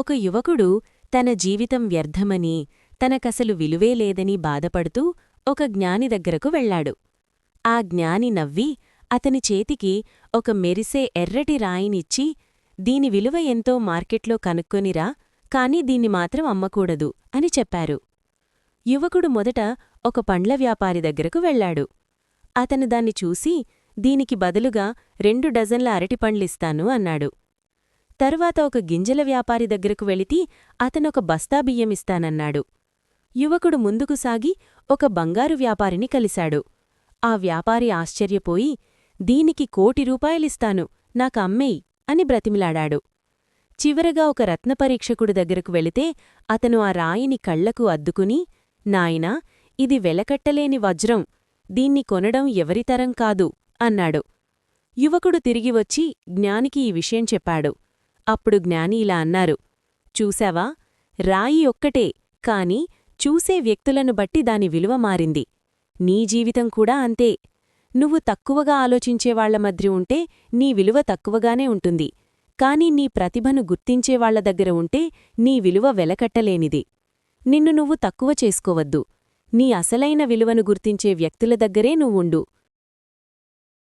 ఒక యువకుడు తన జీవితం వ్యర్థమని తనకసలు విలువే లేదని బాధపడుతూ ఒక జ్ఞాని దగ్గరకు వెళ్ళాడు. ఆ జ్ఞాని నవ్వి అతని చేతికి ఒక మెరిసే ఎర్రటి రాయినిచ్చి దీని విలువ ఎంతో మార్కెట్లో కనుక్కొనిరా కాని దీన్ని మాత్రం అమ్మకూడదు అని చెప్పారు. యువకుడు మొదట ఒక పండ్ల వ్యాపారి దగ్గరకు వెళ్ళాడు. అతను దాన్ని చూసి దీనికి బదులుగా రెండు డజన్ల అరటిపండ్లిస్తాను అన్నాడు. తరువాత ఒక గింజల వ్యాపారి దగ్గరకు వెళితి అతనొక బస్తా బియ్యమిస్తానన్నాడు యువకుడు ముందుకు సాగి ఒక బంగారు వ్యాపారిని కలిశాడు. ఆ వ్యాపారి ఆశ్చర్యపోయి దీనికి కోటి రూపాయలిస్తాను నాకమ్మేయ్ అని బ్రతిమిలాడాడు. చివరగా ఒక రత్నపరీక్షకుడు దగ్గరకు వెళితే అతను ఆ రాయిని కళ్ళకు అద్దుకుని నాయనా ఇది వెలకట్టలేని వజ్రం దీన్ని కొనడం ఎవరితరం కాదు అన్నాడు. యువకుడు తిరిగి వచ్చి జ్ఞానికి ఈ విషయం చెప్పాడు. అప్పుడు జ్ఞాని ఇలా అన్నారు చూశావా? రాయి ఒక్కటే కాని చూసే వ్యక్తులను బట్టి దాని విలువ మారింది. నీ జీవితం కూడా అంతే. నువ్వు తక్కువగా ఆలోచించేవాళ్ళ మధ్య ఉంటే నీ విలువ తక్కువగానే ఉంటుంది. కాని నీ ప్రతిభను గుర్తించేవాళ్ళ దగ్గర ఉంటే నీ విలువ వెలకట్టలేనిది. నిన్ను నువ్వు తక్కువ చేసుకోవద్దు. నీ అసలైన విలువను గుర్తించే వ్యక్తుల దగ్గరే నువ్వుండు.